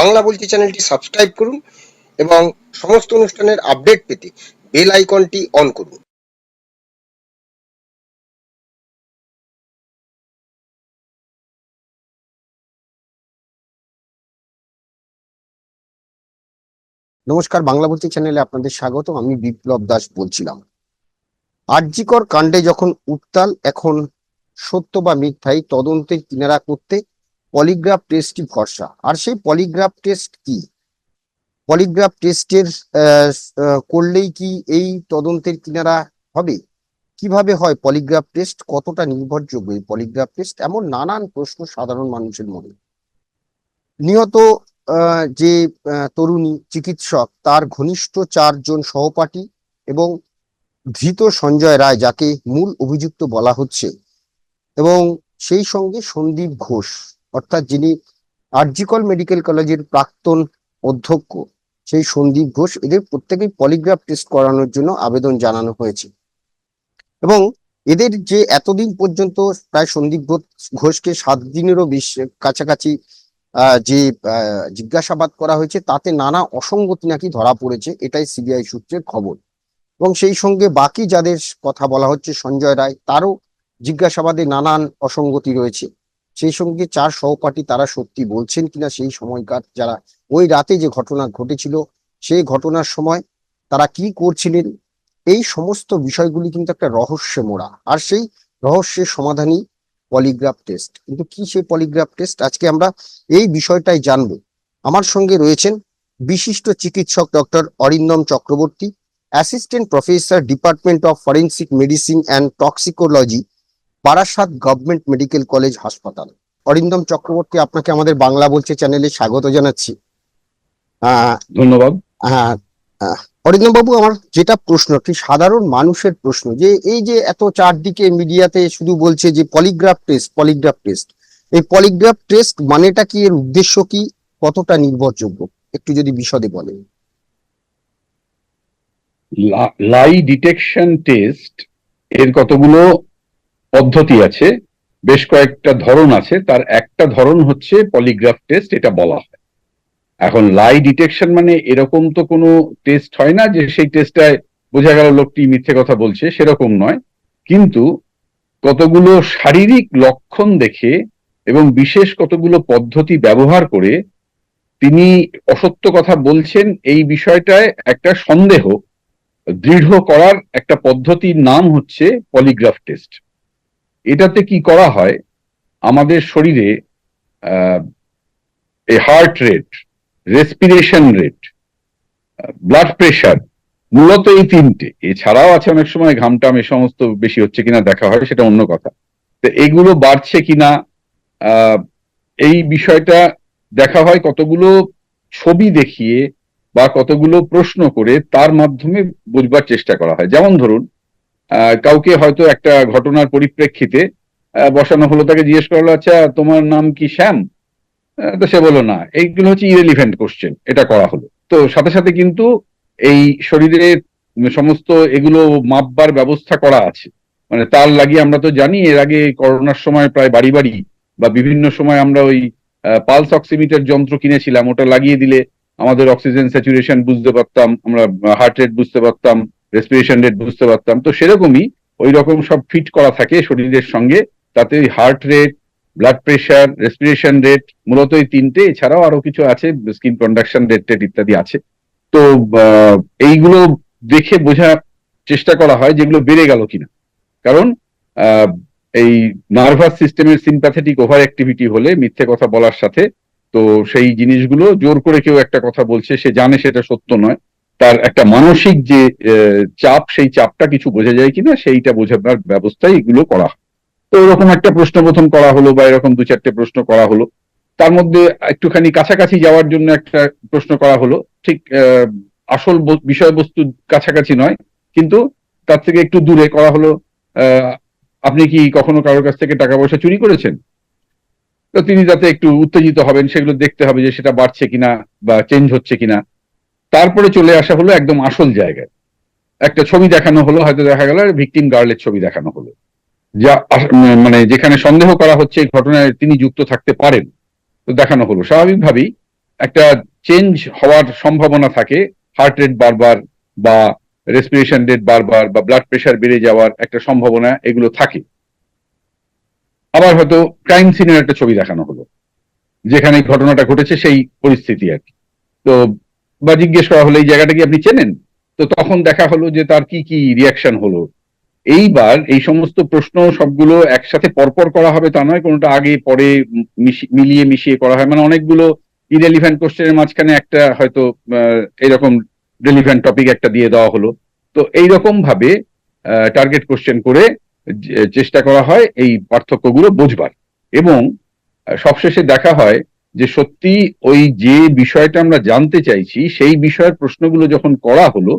বাংলা বলছি চ্যানেলটি সাবস্ক্রাইব করুন এবং সমস্ত অনুষ্ঠানের আপডেট পেতে বেল আইকনটি অন করুন। নমস্কার, বাংলা বলছি চ্যানেলে আপনাদের স্বাগত। আমি বিপ্লব দাস বলছিলাম। আরজিকর কাণ্ডে যখন উত্তাল, এখন সত্য বা মিথ্যাই তদন্তের কিনারা করতে পলিগ্রাফ টেস্টই ভরসা? আর সেই পলিগ্রাফ টেস্ট কি? পলিগ্রাফ টেস্টের করলেই কি এই তদন্তের কিনারা হবে? কীভাবে হয় পলিগ্রাফ টেস্ট কতটা নির্ভরযোগ্য এই পলিগ্রাফ টেস্ট এমন নানান প্রশ্ন সাধারণ মানুষের মনে। নিহত যে তরুণী চিকিৎসক, তার ঘনিষ্ঠ চারজন সহপাঠী এবং ধৃত সঞ্জয় রায়, যাকে মূল অভিযুক্ত বলা হচ্ছে এবং সেই সঙ্গে সন্দীপ ঘোষ। অর্থাৎ যিনি আরজিকল মেডিকেল কলেজের প্রাক্তন অধ্যক্ষ, সেই সন্দীপ ঘোষ, এদের প্রত্যেকেই পলিগ্রাফ টেস্ট করানোর জন্য আবেদন জানানো হয়েছে। এবং এদের যে এতদিন পর্যন্ত প্রায় সন্দীপ ঘোষ- ঘোষকে সাত দিনেরও বেশি কাছাকাছি যে জিজ্ঞাসাবাদ করা হয়েছে, তাতে নানা অসঙ্গতি নাকি ধরা পড়েছে, এটাই সিবিআই সূত্রের খবর। এবং সেই সঙ্গে বাকি যাদের কথা বলা হচ্ছে, সঞ্জয় রায়, তারও জিজ্ঞাসাবাদে নানান অসঙ্গতি রয়েছে। সেই সঙ্গে চার সহপাঠী তারা সত্যি বলছেন কিনা সেই সময়কার যারা, ওই রাতে যে ঘটনা ঘটেছিল, সেই ঘটনার সময় তারা কি করছিলেন? এই সমস্ত বিষয়গুলি কিন্তু একটা রহস্যে মোড়া। আর সেই রহস্যের সমাধানই পলিগ্রাফ টেস্ট। কিন্তু কি সেই পলিগ্রাফ টেস্ট? আজকে আমরা এই বিষয়টাই জানব। আমার সঙ্গে রয়েছেন বিশিষ্ট চিকিৎসক doctor Arindam Chakraborty, assistant professor department of forensic medicine and toxicology Barasat government medical college হাসপাতাল। অরিন্দম চক্রবর্তী আপনাকে আমাদের বাংলা বলছে চ্যানেলে স্বাগত জানাচ্ছি। ধন্যবাদ। হ্যাঁ অরিন্দম বাবু আমার যেটা প্রশ্ন কি সাধারণ মানুষের প্রশ্ন যে এই যে এত চারদিকে মিডিয়াতে শুধু বলছে যে পলিগ্রাফ টেস্ট পলিগ্রাফ টেস্ট এই পলিগ্রাফ টেস্ট মানেটা কি এর উদ্দেশ্য কি কতটা নির্ভরযোগ্য? একটু যদি বিশদে বলেন। লাই ডিটেকশন টেস্ট এর কতগুলো পদ্ধতি আছে, বেশ কয়েকটা ধরন আছে, তার একটা ধরন হচ্ছে পলিগ্রাফ টেস্ট এটা বলা হয়। এখন লাই ডিটেকশন মানে এরকম তো কোনো টেস্ট হয় না যে সেই টেস্টটায় বোঝা গেল লোকটি মিথ্যে কথা বলছে, সেরকম নয়। কিন্তু কতগুলো শারীরিক লক্ষণ দেখে এবং বিশেষ কতগুলো পদ্ধতি ব্যবহার করে তিনি অসত্য কথা বলছেন, এই বিষয়টায় একটা সন্দেহ দৃঢ় করার একটা পদ্ধতির নাম হচ্ছে পলিগ্রাফ টেস্ট এটাতে কি করা হয়? আমাদের শরীরে heart rate respiration rate blood pressure মূলত এই তিনটে। এছাড়াও আছে অনেক সময় ঘামটাম এ সমস্ত বেশি হচ্ছে কিনা দেখা হয়, সেটা অন্য কথা। তো এগুলো বাড়ছে কিনা এই বিষয়টা দেখা হয় কতগুলো ছবি দেখিয়ে বা কতগুলো প্রশ্ন করে তার মাধ্যমে বুঝবার চেষ্টা করা হয়। যেমন ধরুন কাউকে হয়তো একটা ঘটনার পরিপ্রেক্ষিতে বসানো হলো, তাকে জিজ্ঞেস করা হলো আচ্ছা তোমার নাম কি শ্যাম? তো সে বলল, না, এইগুলো হচ্ছে ইরেলিভেন্ট কোশ্চেন এটা করা হলো। তো সাথে সাথে কিন্তু এই শরীরের সমস্ত এগুলো মাপবার ব্যবস্থা করা আছে। মানে তার লাগিয়ে আমরা তো জানি, এর আগে করোনার সময় প্রায় বাড়ি বাড়ি বা বিভিন্ন সময় আমরা ওই পালস অক্সিমিটার যন্ত্র কিনেছিলাম, ওটা লাগিয়ে দিলে আমাদের অক্সিজেন স্যাচুরেশন বুঝতে পারতাম, আমরা হার্ট রেট বুঝতে পারতাম রেসপিরেশন রেট বুঝতে পারতাম। তো সেরকমই ওই রকম সব ফিট করা থাকে শরীরের সঙ্গে। তাতে heart rate blood pressure respiration rate মূলত এই তিনটে। এছাড়াও আরও কিছু আছে স্কিন কন্ডাকশন রেট টেট ইত্যাদি আছে। তো এইগুলো দেখে বোঝার চেষ্টা করা হয় যেগুলো বেড়ে গেল কিনা। কারণ এই নার্ভাস সিস্টেমের সিম্প্যাথেটিক ওভার অ্যাক্টিভিটি হলে মিথ্যে কথা বলার সাথে তো সেই জিনিসগুলো জোর করে কেউ একটা কথা বলছে, সে জানে সেটা সত্য নয়। তার একটা মানসিক যে চাপ, সেই চাপটা কিছু বোঝা যায় কিনা, সেইটা বোঝাবার ব্যবস্থায় এগুলো করা তো এরকম একটা প্রশ্ন প্রথম করা হলো বা এরকম দু চারটে প্রশ্ন করা হলো। তার মধ্যে একটুখানি কাছাকাছি যাওয়ার জন্য একটা প্রশ্ন করা হলো। ঠিক আসল বিষয়বস্তু কাছাকাছি নয়, কিন্তু তার থেকে একটু দূরে করা হলো আপনি কি কখনো কারোর কাছ থেকে টাকা পয়সা চুরি করেছেন? তো তিনি যাতে একটু উত্তেজিত হবেন, সেগুলো দেখতে হবে যে সেটা বাড়ছে কিনা বা চেঞ্জ হচ্ছে কিনা। তারপরে চলে আসা হলো একদম আসল জায়গায়। একটা ছবি দেখানো হলো, হয়তো দেখা গেল, ভিকটিম গার্লের ছবি দেখানো হলো। যা মানে যেখানে সন্দেহ করা হচ্ছে ঘটনায় তিনি যুক্ত থাকতে পারেন, তো দেখানো হলো। স্বাভাবিকভাবেই একটা চেঞ্জ হওয়ার সম্ভাবনা থাকে। হার্ট রেট বারবার বা রেসপিরেশন রেট বারবার বা ব্লাড প্রেশার বেড়ে যাওয়ার একটা সম্ভাবনা এগুলো থাকে। আবার হয়তো ক্রাইম সিনের একটা ছবি দেখানো হলো, যেখানে ঘটনাটা ঘটেছে সেই পরিস্থিতি আর কি। তো বা জিজ্ঞেস করা হলো, এই জায়গাটা কি আপনি চেনেন? তো তখন দেখা হলো যে তার কি কি রিয়াকশন হলো। এইবার এই সমস্ত প্রশ্ন সবগুলো একসাথে পরপর করা হবে তা নয়, কোনোটা আগে, পরে মিলিয়ে মিশিয়ে করা হয়। মানে অনেকগুলো ইরেলিভেন্ট কোশ্চেনের মাঝখানে একটা হয়তো এরকম রেলিভেন্ট টপিক একটা দিয়ে দেওয়া হলো। তো এইরকম ভাবে টার্গেট কোশ্চেন করে চেষ্টা করা হয় এই পার্থক্যগুলো বোঝবার। এবং সবশেষে দেখা হয় যে সত্যি ওই যে বিষয়টা আমরা জানতে চাইছি, সেই বিষয়ের প্রশ্নগুলো যখন করা হলো,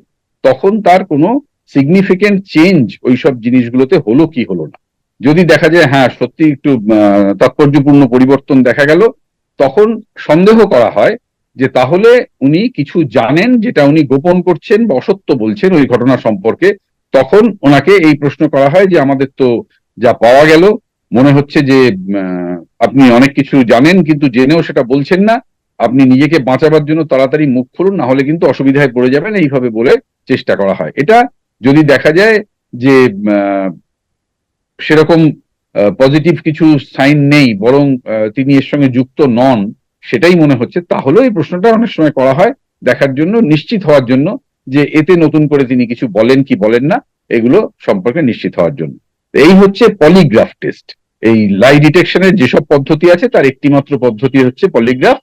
তখন তার কোনো সিগনিফিকেন্ট চেঞ্জ ওইসব জিনিসগুলোতে হলো কি হলো না। যদি দেখা যায় হ্যাঁ সত্যি একটু তাৎপর্যপূর্ণ পরিবর্তন দেখা গেল, তখন সন্দেহ করা হয় যে তাহলে উনি কিছু জানেন যেটা উনি গোপন করছেন বা অসত্য বলছেন ওই ঘটনা সম্পর্কে, তখন ওনাকে এই প্রশ্ন করা হয় যে আমাদের তো যা পাওয়া গেল মনে হচ্ছে যে আপনি অনেক কিছু জানেন কিন্তু জেনেও সেটা বলছেন না। আপনি নিজেকে বাঁচাবার জন্য তাড়াতাড়ি মুখ খুলুন, না হলে কিন্তু অসুবিধায় পড়ে যাবেন এইভাবে বলে চেষ্টা করা হয়। এটা যদি দেখা যায় যে সেরকম পজিটিভ কিছু সাইন নেই, বরং তিনি এর সঙ্গে যুক্ত নন, সেটাই মনে হচ্ছে তাহলেও এই প্রশ্নটা অনেক সময় করা হয় দেখার জন্য, নিশ্চিত হওয়ার জন্য যে, এতে নতুন করে তিনি কিছু বলেন কি বলেন না, এগুলো সম্পর্কে নিশ্চিত হওয়ার জন্য। এই হচ্ছে পলিগ্রাফ টেস্ট এই লাই ডিটেকশনের যেসব পদ্ধতি আছে তার একটি মাত্র পদ্ধতি হচ্ছে পলিগ্রাফ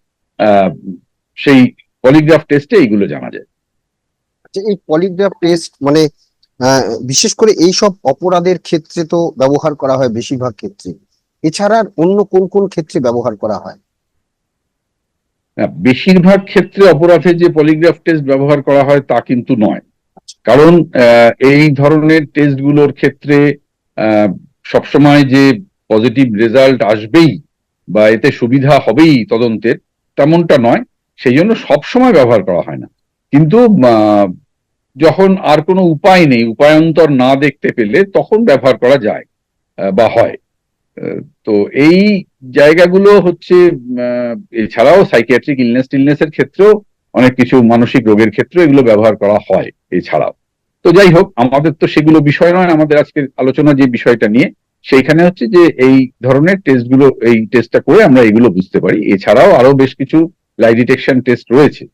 সেই পলিগ্রাফ টেস্টে এইগুলো জানা যায়। যে এই পলিগ্রাফ টেস্ট মানে বিশেষ করে এই সব অপরাধের ক্ষেত্রে তো ব্যবহার করা হয় বেশিরভাগ ক্ষেত্রে। এছাড়া অন্য কোন কোন ক্ষেত্রে ব্যবহার করা হয়? বেশিরভাগ ক্ষেত্রে অপরাধে যে পলিগ্রাফ টেস্ট ব্যবহার করা হয় তা কিন্তু নয়। কারণ আহ, এই ধরনের টেস্টগুলোর ক্ষেত্রে আহ, সবসময় যে পজিটিভ রেজাল্ট আসবেই বা এতে সুবিধা হবেই তদন্তের, তেমনটা নয়। সেই জন্য সবসময় ব্যবহার করা হয় না। কিন্তু যখন আর কোনো উপায় নেই, উপায়ন্তর না দেখতে পেলে তখন ব্যবহার করা যায় বা হয়। তো এই জায়গাগুলো হচ্ছে এছাড়াও সাইকিয়াট্রিক ইলনেস টিলনেসের ক্ষেত্রেও অনেক কিছু মানসিক রোগের ক্ষেত্রে এগুলো ব্যবহার করা হয় এছাড়াও। তো যাই হোক, আমাদের তো সেগুলো বিষয় নয়। আমাদের আজকের আলোচনা যে বিষয়টা নিয়ে সেইখানে হচ্ছে যে এই ধরনের টেস্টগুলো এই টেস্টটা করে আমরা এগুলো বুঝতে পারি। এছাড়াও আরও বেশ কিছু লাই ডিটেকশন টেস্ট রয়েছে।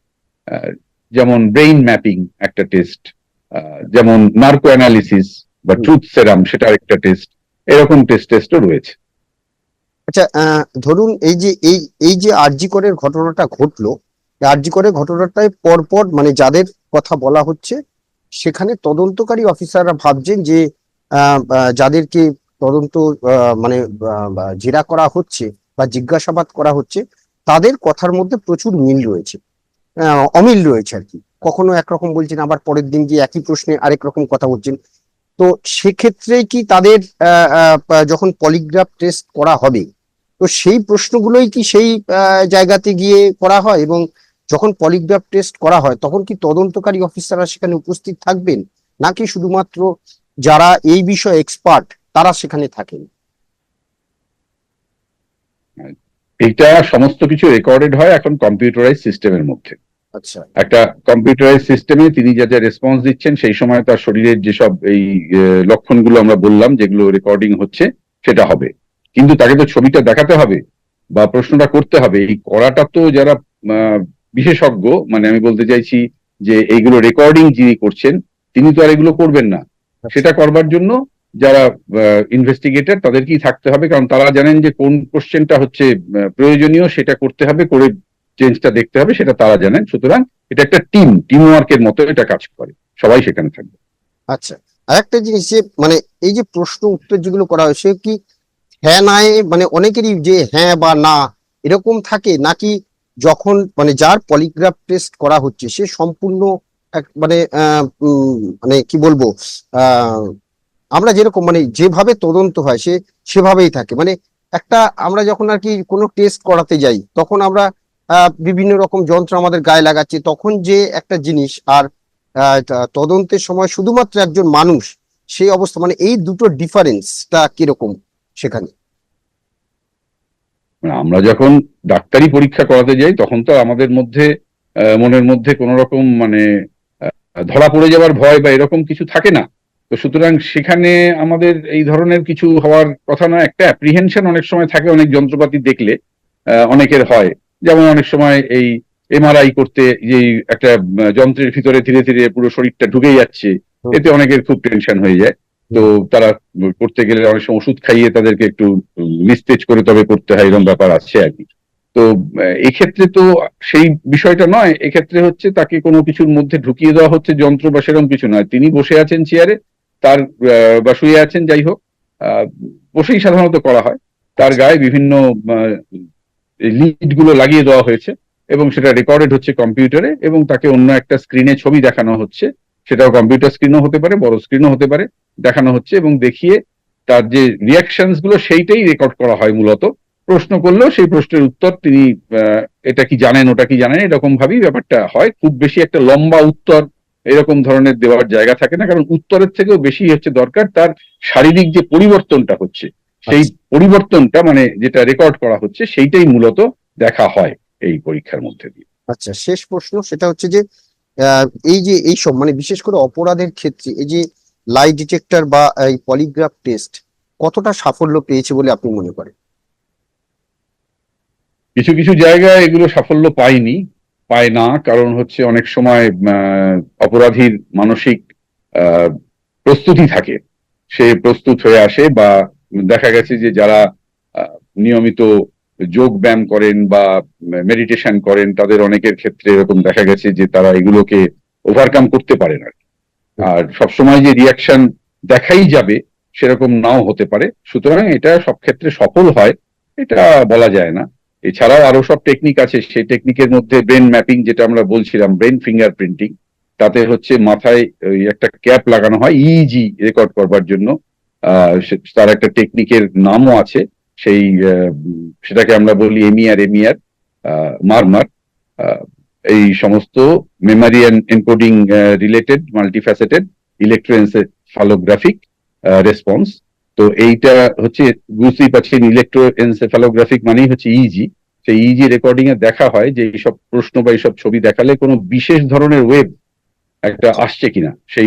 যেমন ব্রেইন ম্যাপিং একটা টেস্ট যেমন নার্কো অ্যানালিসিস বা ট্রুথ সেরাম সেটা একটা টেস্ট এরকম টেস্ট টেস্টও রয়েছে। আচ্ছা ধরুন এই যে এই এই যে আরজি করের ঘটনাটা ঘটলো আরজি করের ঘটনাটায় পরপর মানে যাদের কথা বলা হচ্ছে সেখানে তদন্তকারী অফিসাররা ভাবছেন যে যাদেরকে তদন্ত মানে জেরা করা হচ্ছে বা জিজ্ঞাসাবাদ করা হচ্ছে, তাদের কথার মধ্যে প্রচুর মিল রয়েছে। অমিল রয়েছে আর কি। কখনো একরকম বলছেন, আবার পরের দিন গিয়ে একই প্রশ্নে আরেক রকম কথা বলছেন। তো সেক্ষেত্রে কি তাদের যখন পলিগ্রাফ টেস্ট করা হবে, তো সেই প্রশ্নগুলোই কি সেই জায়গাতে গিয়ে করা হয়? এবং যখন পলিগ্রাফ টেস্ট করা হয়, তখন কি তদন্তকারী অফিসাররা সেখানে উপস্থিত থাকবেন? নাকি শুধুমাত্র যারা এই বিষয়ে এক্সপার্ট তারা সেখানে থাকেন। এটা সমস্ত কিছু রেকর্ডেড হয় এখন কম্পিউটারাইজ সিস্টেমের মধ্যে। আচ্ছা। একটা কম্পিউটারাইজ সিস্টেমে তিনি যা যা রেসপন্স দিচ্ছেন সেই সময় তার শরীরের যেসব এই লক্ষণগুলো আমরা বললাম যেগুলো রেকর্ডিং হচ্ছে সেটা হবে। কিন্তু তাকে তো ছবিটা দেখাতে হবে বা প্রশ্নটা করতে হবে। এই করাটা তো যারা বিশেষজ্ঞ মানে আমি বলতে চাইছি যে এইগুলো রেকর্ডিং যিনি করছেন তিনি তো আর এগুলো করবেন না। সেটা করবার জন্য যারা ইনভেস্টিগেটর তাদেরকেই থাকতে হবে, কারণ তারা জানেন যে কোন কোশ্চেনটা হচ্ছে প্রয়োজনীয়, সেটা করতে হবে, করে চেঞ্জটা দেখতে হবে, সেটা তারা জানেন। সুতরাং এটা একটা টিম টিম ওয়ার্কের মতো এটা কাজ করে। সবাই সেখানে থাকবে। আচ্ছা আর একটা জিনিস যে মানে এই যে প্রশ্ন উত্তর যেগুলো করা হয় সে কি হ্যাঁ নাই মানে অনেকেরই যে হ্যাঁ বা না এরকম থাকে, নাকি যখন মানে যার পলিগ্রাফ টেস্ট করা হচ্ছে, সে সম্পূর্ণ মানে মানে কি বলব আমরা যেরকম মানে যেভাবে তদন্ত হয় সে সেভাবেই থাকে। মানে একটা আমরা যখন আর কি কোনো টেস্ট করাতে যাই, তখন আমরা বিভিন্ন রকম যন্ত্র আমাদের গায়ে লাগাচ্ছি, তখন যে একটা জিনিস আর তদন্তের সময় শুধুমাত্র একজন মানুষ, সেই অবস্থা মানে এই দুটো ডিফারেন্সটা কীরকম সেখানে? আমরা যখন ডাক্তারি পরীক্ষা করাতে যাই, তখন তো আমাদের মধ্যে মনের মধ্যে কোন রকম মানে ধরা পড়ে যাওয়ার ভয় বা এরকম কিছু থাকে না। তো সুতরাং সেখানে আমাদের এই ধরনের কিছু হওয়ার কথা না একটা অ্যাপ্রিহেনশন অনেক সময় থাকে অনেক যন্ত্রপাতি দেখলে অনেকের হয়। যেমন অনেক সময় এই এমআরআই করতে যে একটা যন্ত্রের ভিতরে ধীরে ধীরে পুরো শরীরটা ঢুকে যাচ্ছে এতে অনেকের খুব টেনশন হয়ে যায়। তো তারা করতে গেলে অনেক সময় ওষুধ খাইয়ে তাদেরকে একটু নিস্তেজ করে তবে করতে হয় এরকম ব্যাপার আছে আর কি। তো এক্ষেত্রে তো সেই বিষয়টা নয়। এক্ষেত্রে হচ্ছে তাকে কোনো কিছুর মধ্যে ঢুকিয়ে দেওয়া হচ্ছে যন্ত্র বা সেরকম কিছু নয়। তিনি বসে আছেন চেয়ারে তার বা শুয়ে আছেন যাই হোক বসেই সাধারণত করা হয়। তার গায়ে বিভিন্ন লিডগুলো লাগিয়ে দেওয়া হয়েছে এবং সেটা রেকর্ডেড হচ্ছে কম্পিউটারে এবং তাকে অন্য একটা স্ক্রিনে ছবি দেখানো হচ্ছে। সেটাও কম্পিউটার স্ক্রিনও হতে পারে বড় স্ক্রিনও হতে পারে দেখানো হচ্ছে এবং দেখিয়ে তার যে রিয়াকশনসগুলো সেইটাই রেকর্ড করা হয় মূলত। প্রশ্ন করলেও সেই প্রশ্নের উত্তর তিনি এটা কি জানেন ওটা কি জানেন এরকম ভাবেই ব্যাপারটা হয়। খুব বেশি একটা লম্বা উত্তর এরকম ধরনের দেওয়ার জায়গা থাকে না কারণ উত্তরের থেকেও বেশি হচ্ছে দরকার তার শারীরিক যে পরিবর্তনটা হচ্ছে সেই পরিবর্তনটা মানে যেটা রেকর্ড করা হচ্ছে সেইটাই মূলত দেখা হয় এই পরীক্ষার মধ্যে দিয়ে। আচ্ছা শেষ প্রশ্ন সেটা হচ্ছে যে আহ, এই যে এই সব মানে বিশেষ করে অপরাধের ক্ষেত্রে এই যে লাই ডিটেক্টর বা এই পলিগ্রাফ টেস্ট কতটা সাফল্য পেয়েছে বলে আপনি মনে করেন? কিছু কিছু জায়গায় এগুলো সাফল্য পায়নি পায় না, কারণ হচ্ছে অনেক সময় অপরাধীর মানসিক প্রস্তুতি থাকে। সে প্রস্তুত হয়ে আসে বা দেখা গেছে যে যারা নিয়মিত যোগ ব্যায়াম করেন বা মেডিটেশন করেন, তাদের অনেকের ক্ষেত্রে এরকম দেখা গেছে যে তারা এগুলোকে ওভারকাম করতে পারে না। আর সবসময় যে রিয়াকশন দেখাই যাবে, সেরকম নাও হতে পারে। সুতরাং এটা সব ক্ষেত্রে সফল হয়, এটা বলা যায় না। এছাড়াও আরও সব টেকনিক আছে, সেই টেকনিকের মধ্যে ব্রেন ম্যাপিং যেটা আমরা বলছিলাম ব্রেন ফিঙ্গার প্রিন্টিং তাতে হচ্ছে মাথায় একটা ক্যাপ লাগানো হয় ইজি রেকর্ড করবার জন্য। তার একটা টেকনিকের নামও আছে, সেই সেটাকে আমরা বলি এমিয়ার এমিয়ার মারমার এই সমস্ত memory encoding related multifaceted electroencephalographic response তো এইটা হচ্ছে বুঝতেই পারছেন ইলেকট্রোএনসেফালোগ্রাফিক মানেই হচ্ছে ইজি সেই ইজি রেকর্ডিং এ দেখা হয় যে এইসব প্রশ্ন বা এইসব ছবি দেখালে কোনো বিশেষ ধরনের ওয়েব একটা আসছে কিনা সেই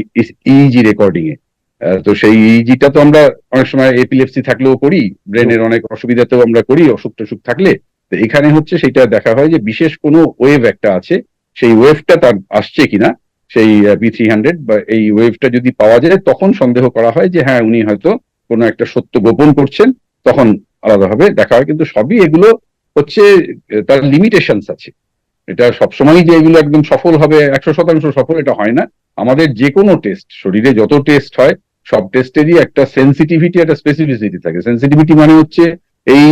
ইজি রেকর্ডিং এ। আহ, তো সেই ইজিটা তো আমরা অনেক সময় এপিলেপসি থাকলেও করি ব্রেনের অনেক অসুবিধাতেও আমরা করি অসুখ টসুখ থাকলে। তো এখানে হচ্ছে সেটা দেখা হয় যে বিশেষ কোনো ওয়েভ একটা আছে সেই ওয়েভটা তার আসছে কিনা সেই বি থ্রি হান্ড্রেড বা এই ওয়েভটা যদি পাওয়া যায় তখন সন্দেহ করা হয় যে হ্যাঁ উনি হয়তো কোনো একটা সত্য গোপন করছেন, তখন আলাদাভাবে দেখা হয়। কিন্তু সবই এগুলো হচ্ছে, তার লিমিটেশনস আছে। এটা সবসময়ই যে এগুলো একদম সফল হবে, একশো শতাংশ সফল, এটা হয় না। আমাদের যে কোনো টেস্ট শরীরে যত টেস্ট হয়, সব টেস্টেরই একটা সেন্সিটিভিটি একটা স্পেসিফিসিটি থাকে। সেন্সিটিভিটি মানে হচ্ছে এই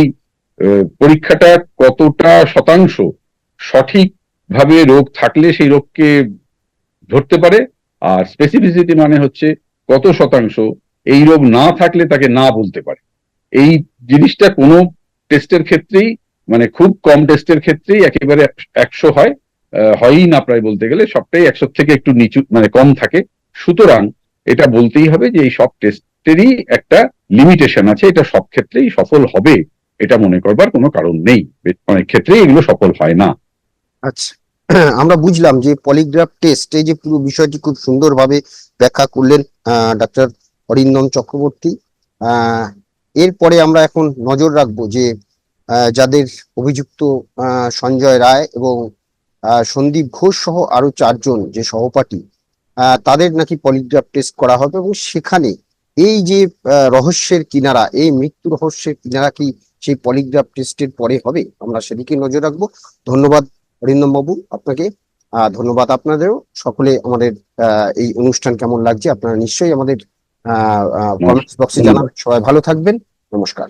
পরীক্ষাটা কতটা শতাংশ সঠিক ভাবে রোগ থাকলে সেই রোগকে ধরতে পারে, আর স্পেসিফিসিটি মানে হচ্ছে কত শতাংশ এই রোগ না থাকলে তাকে না বলতে পারে। এই জিনিসটা কোনো টেস্টের ক্ষেত্রেই মানে খুব কম টেস্টের ক্ষেত্রেই একেবারে একশো হয়। হয়ই না প্রায় বলতে গেলে, সবটাই একশো থেকে একটু নিচু মানে কম থাকে। সুতরাং এটা বলতেই হবে যে এই সব টেস্টেরই একটা লিমিটেশন আছে, এটা সব ক্ষেত্রেই সফল হবে, এটা মনে করবার কোনো কারণ নেই। অনেক ক্ষেত্রেই এগুলো সফল হয় না। আচ্ছা। আমরা বুঝলাম যে পলিগ্রাফ টেস্ট এই যে পুরো বিষয়টি খুব সুন্দরভাবে ব্যাখ্যা করলেন ডাক্তার অরিন্দম চক্রবর্তী। এরপরে আমরা এখন নজর রাখব যে যাদের অভিযুক্ত সঞ্জয় রায় এবং সন্দীপ ঘোষ সহ আরও চারজন যে সহপাঠী তাদের নাকি পলিগ্রাফ টেস্ট করা হবে এবং সেখানে এই যে রহস্যের কিনারা, এই মৃত্যু রহস্যের কিনারা কি সেই পলিগ্রাফ টেস্টের পরে হবে? আমরা সেদিকে নজর রাখব। ধন্যবাদ অরিন্দম বাবু আপনাকে ধন্যবাদ আপনাদেরও। সকলে আমাদের এই অনুষ্ঠান কেমন লাগছে আপনারা নিশ্চয়ই আমাদের কমেন্টস বক্সে জানাবেন। সবাই ভালো থাকবেন। নমস্কার।